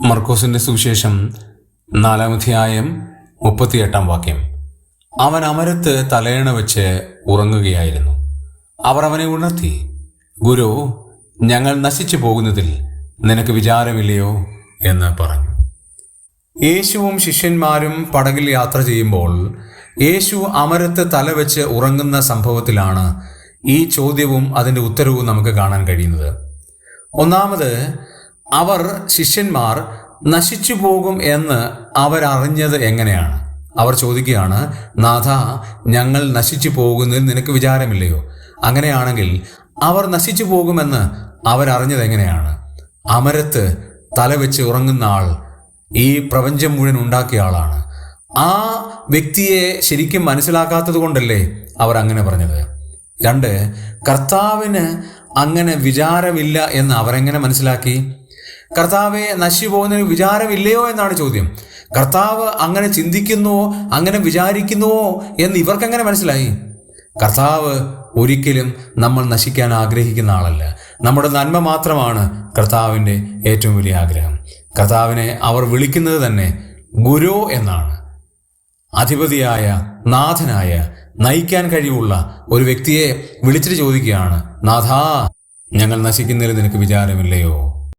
മർക്കോസിന്റെ സുവിശേഷം നാലാമധ്യായം മുപ്പത്തിയെട്ടാം വാക്യം. അവൻ അമരത്ത് തലയണ വെച്ച് ഉറങ്ങുകയായിരുന്നു. അവർ അവനെ ഉണർത്തി ഗുരു ഞങ്ങൾ നശിച്ചു പോകുന്നതിൽ നിനക്ക് വിചാരമില്ലയോ? എന്ന് പറഞ്ഞു. യേശുവും ശിഷ്യന്മാരും പടകിൽ യാത്ര ചെയ്യുമ്പോൾ യേശു അമരത്ത് തലവെച്ച് ഉറങ്ങുന്ന സംഭവത്തിലാണ് ഈ ചോദ്യവും അതിന്റെ ഉത്തരവും നമുക്ക് കാണാൻ കഴിയുന്നത്. ഒന്നാമത് അവർ ശിഷ്യന്മാർ നശിച്ചു പോകും എന്ന് അവരറിഞ്ഞത് എങ്ങനെയാണ്? അവർ ചോദിക്കുകയാണ് നാഥ ഞങ്ങൾ നശിച്ചു പോകുന്നതിൽ നിനക്ക് വിചാരമില്ലയോ? അങ്ങനെയാണെങ്കിൽ അവർ നശിച്ചു പോകുമെന്ന് അവരറിഞ്ഞത് എങ്ങനെയാണ്? അമരത്ത് തലവെച്ച് ഉറങ്ങുന്ന ആൾ ഈ പ്രപഞ്ചം മുഴുവൻ ഉണ്ടാക്കിയ ആളാണ്. ആ വ്യക്തിയെ ശരിക്കും മനസ്സിലാക്കാത്തത് കൊണ്ടല്ലേ അവർ അങ്ങനെ പറഞ്ഞത്? രണ്ട് കർത്താവിന് അങ്ങനെ വിചാരമില്ല എന്ന് അവരെങ്ങനെ മനസ്സിലാക്കി? കർത്താവെ നശിച്ചു പോകുന്നതിന് വിചാരമില്ലയോ എന്നാണ് ചോദ്യം. കർത്താവ് അങ്ങനെ ചിന്തിക്കുന്നുവോ അങ്ങനെ വിചാരിക്കുന്നുവോ എന്ന് ഇവർക്കെങ്ങനെ മനസ്സിലായി? കർത്താവ് ഒരിക്കലും നമ്മൾ നശിക്കാൻ ആഗ്രഹിക്കുന്ന ആളല്ല. നമ്മുടെ നന്മ മാത്രമാണ് കർത്താവിന്റെ ഏറ്റവും വലിയ ആഗ്രഹം. കർത്താവിനെ അവർ വിളിക്കുന്നത് തന്നെ ഗുരു എന്നാണ്. അധിപതിയായ നാഥനായ നയിക്കാൻ കഴിവുള്ള ഒരു വ്യക്തിയെ വിളിച്ചിട്ട് ചോദിക്കുകയാണ് നാഥാ ഞങ്ങൾ നശിക്കുന്നതിൽ നിനക്ക് വിചാരമില്ലയോ?